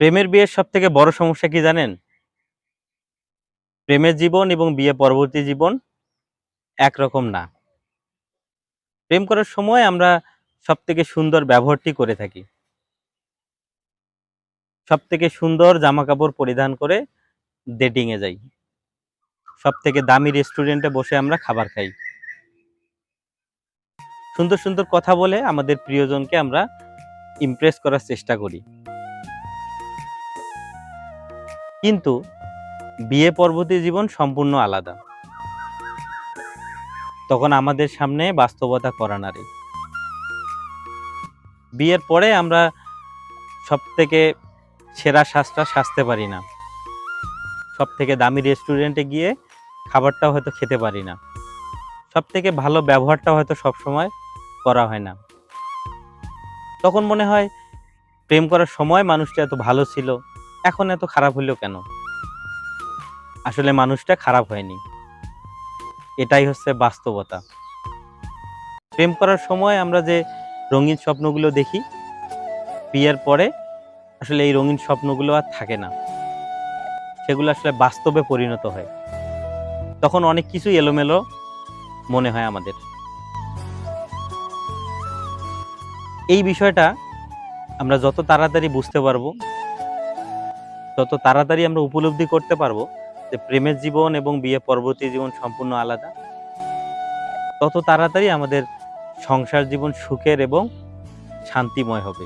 প্রেমের বিয়ের সব থেকে বড় সমস্যা কি জানেন? প্রেমের জীবন এবং বিয়ে পরবর্তী জীবন একরকম না। প্রেম করার সময় আমরা সব থেকে সুন্দর ব্যবহারটি করে থাকি। সব থেকে সুন্দর জামা কাপড় পরিধান করে ডেটিং এ যাই। সব থেকে দামি রেস্টুরেন্টে বসে আমরা খাবার খাই। সুন্দর সুন্দর কথা বলে আমাদের প্রিয়জনকে আমরা ইমপ্রেস করার চেষ্টা করি। কিন্তু বিয়ে পরবর্তী জীবন সম্পূর্ণ আলাদা। তখন আমাদের সামনে বাস্তবতা করা নারী বিয়ের পরে আমরা সব থেকে সেরা শ্বাসটা সাজতে পারি না। সব থেকে দামি রেস্টুরেন্টে গিয়ে খাবারটাও হয়তো খেতে পারি না। সব থেকে ভালো ব্যবহারটাও হয়তো সবসময় করা হয় না। তখন মনে হয় প্রেম করার সময় মানুষটা এত ভালো ছিল। এখন এত খারাপ হইল কেন? আসলে মানুষটা খারাপ হয়নি। এটাই হচ্ছে বাস্তবতা। প্রেম করার সময় আমরা যে রঙিন স্বপ্নগুলো দেখি, বিয়ের পরে আসলে এই রঙিন স্বপ্নগুলো আর থাকে না। সেগুলো আসলে বাস্তবে পরিণত হয়। তখন অনেক কিছু এলোমেলো মনে হয় আমাদের। এই বিষয়টা আমরা যত তাড়াতাড়ি বুঝতে পারব তত তাড়াতাড়ি আমরা উপলব্ধি করতে পারব যে প্রেমের জীবন এবং বিয়ে পরবর্তী জীবন সম্পূর্ণ আলাদা। তত তাড়াতাড়ি আমাদের সংসার জীবন সুখের এবং শান্তিময় হবে।